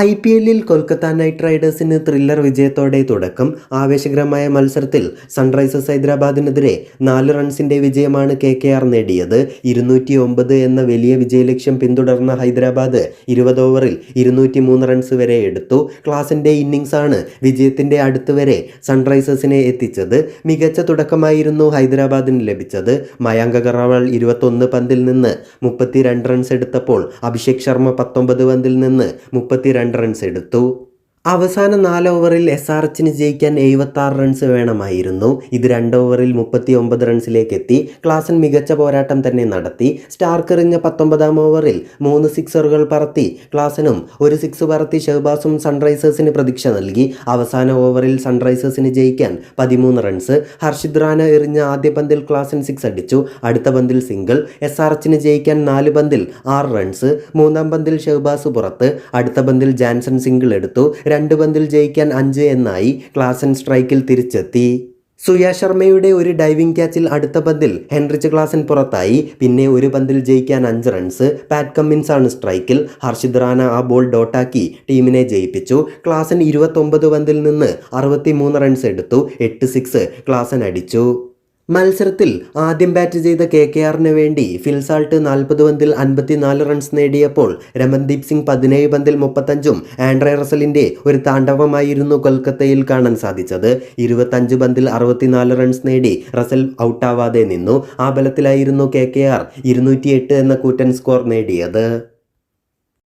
I P എല്ലിൽ Kolkata night റൈഡേഴ്സിന് thriller വിജയത്തോടെ തുടക്കം. ആവേശകരമായ മത്സരത്തിൽ സൺറൈസേഴ്സ് ഹൈദരാബാദിനെതിരെ നാല് റൺസിന്റെ വിജയമാണ് കെ കെ ആർ നേടിയത്. ഇരുന്നൂറ്റി ഒമ്പത് എന്ന വലിയ വിജയലക്ഷ്യം പിന്തുടർന്ന ഹൈദരാബാദ് ഇരുപത് ഓവറിൽ ഇരുന്നൂറ്റി മൂന്ന് റൺസ് വരെ എടുത്തു. ക്ലാസിന്റെ ഇന്നിംഗ്സ് ആണ് വിജയത്തിന്റെ അടുത്ത് വരെ സൺറൈസേഴ്സിനെ എത്തിച്ചത്. മികച്ച തുടക്കമായിരുന്നു ഹൈദരാബാദിന് ലഭിച്ചത്. മയാങ്ക അഗർവാൾ ഇരുപത്തൊന്ന് പന്തിൽ നിന്ന് മുപ്പത്തിരണ്ട് റൺസ് എടുത്തപ്പോൾ അഭിഷേക് ശർമ്മ പത്തൊമ്പത് പന്തിൽ നിന്ന് മുപ്പത്തിരണ്ട് റൺസ് എടുത്തു. അവസാന നാല് ഓവറിൽ എസ് ആർ എച്ചിന് ജയിക്കാൻ എഴുപത്തി ആറ് റൺസ് വേണമായിരുന്നു. ഇത് രണ്ട് ഓവറിൽ മുപ്പത്തി ഒമ്പത് റൺസിലേക്ക് എത്തി ക്ലാസൻ മികച്ച പോരാട്ടം തന്നെ നടത്തി. സ്റ്റാർക്ക് എറിഞ്ഞ പത്തൊമ്പതാം ഓവറിൽ മൂന്ന് സിക്സറുകൾ പറത്തി. ക്ലാസനും ഒരു സിക്സ് പറത്തി ഷെഹ്ബാസും സൺറൈസേഴ്സിന് പ്രതീക്ഷ നൽകി. അവസാന ഓവറിൽ സൺറൈസേഴ്സിന് ജയിക്കാൻ പതിമൂന്ന് റൺസ് ഹർഷിദ് റാന എറിഞ്ഞ ആദ്യ പന്തിൽ ക്ലാസൻ സിക്സ് അടിച്ചു. അടുത്ത പന്തിൽ സിംഗിൾ. എസ് ആർ എച്ചിന് ജയിക്കാൻ നാല് പന്തിൽ ആറ് റൺസ് മൂന്നാം പന്തിൽ ഷെഹ്ബാസ് പുറത്ത്. അടുത്ത പന്തിൽ ജാൻസൺ സിംഗിൾ എടുത്തു. രണ്ട് പന്തിൽ ജയിക്കാൻ അഞ്ച് എന്നായി ക്ലാസൻ സ്ട്രൈക്കിൽ തിരിച്ചെത്തി. സുയ ശർമ്മയുടെ ഒരു ഡൈവിംഗ് ക്യാച്ചിൽ അടുത്ത പന്തിൽ ഹെൻറിച്ച് ക്ലാസൻ പുറത്തായി. പിന്നെ ഒരു പന്തിൽ ജയിക്കാൻ അഞ്ച് റൺസ് പാറ്റ് കമ്മിൻസ് ആണ് സ്ട്രൈക്കിൽ. ഹർഷിദ് റാന ആ ബോൾ ഡോട്ടാക്കി ടീമിനെ ജയിപ്പിച്ചു. ക്ലാസൻ ഇരുപത്തൊമ്പത് പന്തിൽ നിന്ന് അറുപത്തി മൂന്ന് റൺസ് എടുത്തു. എട്ട് സിക്സ് ക്ലാസൻ അടിച്ചു. മത്സരത്തിൽ ആദ്യം ബാറ്റ് ചെയ്ത കെ കെ ആറിന് വേണ്ടി ഫിൽസാൾട്ട് നാൽപ്പത് പന്തിൽ അൻപത്തിനാല് റൺസ് നേടിയപ്പോൾ രമൻദീപ് സിംഗ് പതിനേഴ് പന്തിൽ മുപ്പത്തഞ്ചും ആൻഡ്രെ റസലിന്റെ ഒരു താണ്ഡവമായിരുന്നു കൊൽക്കത്തയിൽ കാണാൻ സാധിച്ചത്. ഇരുപത്തഞ്ച് പന്തിൽ അറുപത്തിനാല് റൺസ് നേടി റസൽ ഔട്ടാവാതെ നിന്നു. ആ ബലത്തിലായിരുന്നു കെ കെ ആർ എന്ന കൂറ്റൻ സ്കോർ നേടിയത്.